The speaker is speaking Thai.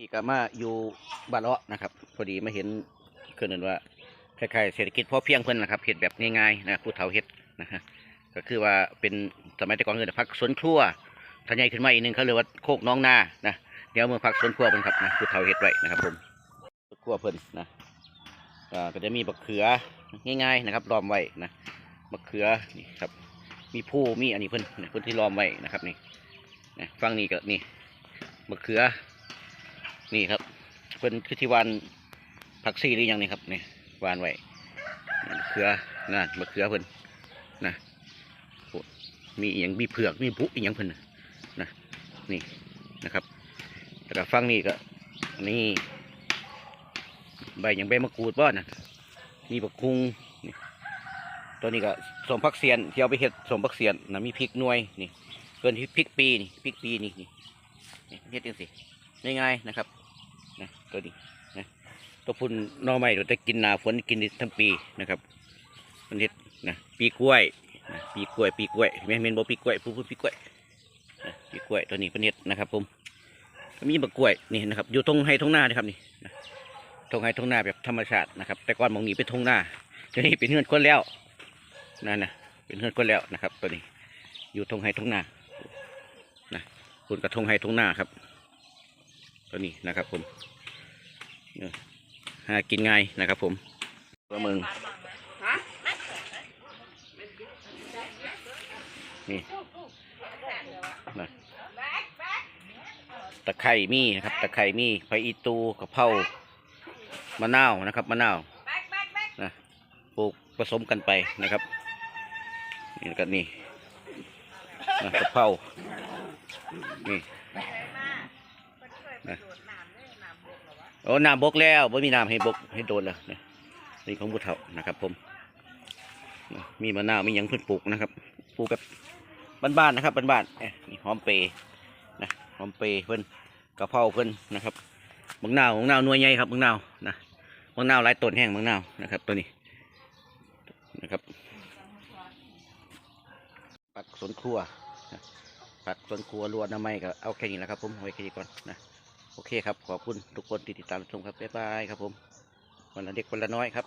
นี่ก็มาอยู่บ้านเลาะนะครับ พอดีมาเห็นคือนั่นว่าคล้ายๆเศรษฐกิจพอเพียงเพิ่นนะครับเห็ดแบบง่ายๆนะผู้เฒ่าเห็ดนะฮะก็คือว่าเป็นสมัยแต่ก่อนเงินพักสวนครัวถ้าใหญ่ขึ้นมาอีกหนึงเขาเรียกว่าโคกน้องนานะเดี๋ยวเมื่อพักสวนครัวเพิ่นครับนะผู้เฒ่าเห็ดไว้นะครับผมสวนครัวเพิ่นนะก็จะมีบักเขือง่ายๆนะครับล้อมไว้นะบักเขือนี่ครับมีผู้มีอันนี้เพิ่นเพิ่นที่ล้อมไว้นะครับนี่นะฟังนี่ก็นี่มะเขือ นี่ครับเพิ่นคือที่วานผักซีหรือยังนี่ครับนี่วานไว้มะเขือนั่นมะเขือเพิ่นนะมีอย่างมีเผือกมีผุอีหยังเพิ่นนะนี่นะครับแล้วก็ฟังนี่ก็นี่ใบอย่างใบมะกรูดบ้านนะมีบักคุงนี่ตัวนี้ก็สมพักเสียนที่เอาไปเห็ดสมพักเสียนนะมีพริกหน่วยนี่เกินที่พริกปีนี่พริกปีนี่นี่เฮ็ดจังสิ ง่ายๆนะครับนะตัวนี้นะตัวพุ่นนอใหม่เราจะกินหนาฝนกินทั้งปีนะครับมันเฮ็ดนะปีกล้วยนะปีกล้วย ปีกล้วยแม่นเมนบ่ปีกล้วยพูดพูดปีกล้วยนะปีกล้วยตัวนี้เป็นเฮ็ดนะครับผมมีบักกล้วยนี่นะครับ อยู่ตรงไฮทงหน้านะครับนี่นะทงไฮทงหน้าแบบธรรมชาตินะครับ แต่ก่อนมองนี้เป็นทงหน้าเดี๋ยวนี้เป็นเฮือนคนแล้วนั่นนะเป็นเพื่อนก็แล้วนะครับ ตัวนี้อยู่ทงไฮทงหน้านะคุณกระทงไฮทงหน้าครับ ตัวนี้นะครับผมเนี่ยหากินง่ายนะครับผมตัวเมืองนี่นะตะไคร่มีนะครับ ตะไคร่มีไผ่อีตูกะเพรามะนาวนะครับมะนาวนะปลูกผสมกันไปนะครับนี่แล้วก็นี่นะกะเพรานี่นะ โอ้น้ำบกแล้วไม่มีน้ำให้บกให้โดนแล้วนะนี่ของผู้เฒ่านะครับ ผมนะมีมะนาวมีหยังเพิ่นปลูกนะครับปลูกแบบบ้านๆนะครับบ้านๆเอ้ยนี่หอมเปรย์นะหอมเปรย์เพิ่นกะเพราเพิ่นนะครับบางนาวบางนาวหน่วยใหญ่ครับบางนาวนะบางนาวหลายต้นแห้งบางนาวนะครับ ตัวนี้นะครับปักสวนครัวนะปักสวนครัวรัวน้ำไม้ก็เอาแค่นี้แหละครับผมเอาไว้แค่นี้ก่อนนะ โอเคครับ ขอบคุณทุกคนที่ติดตามชมครับ บ๊ายบายครับผม วันละเด็กวันละน้อยครับ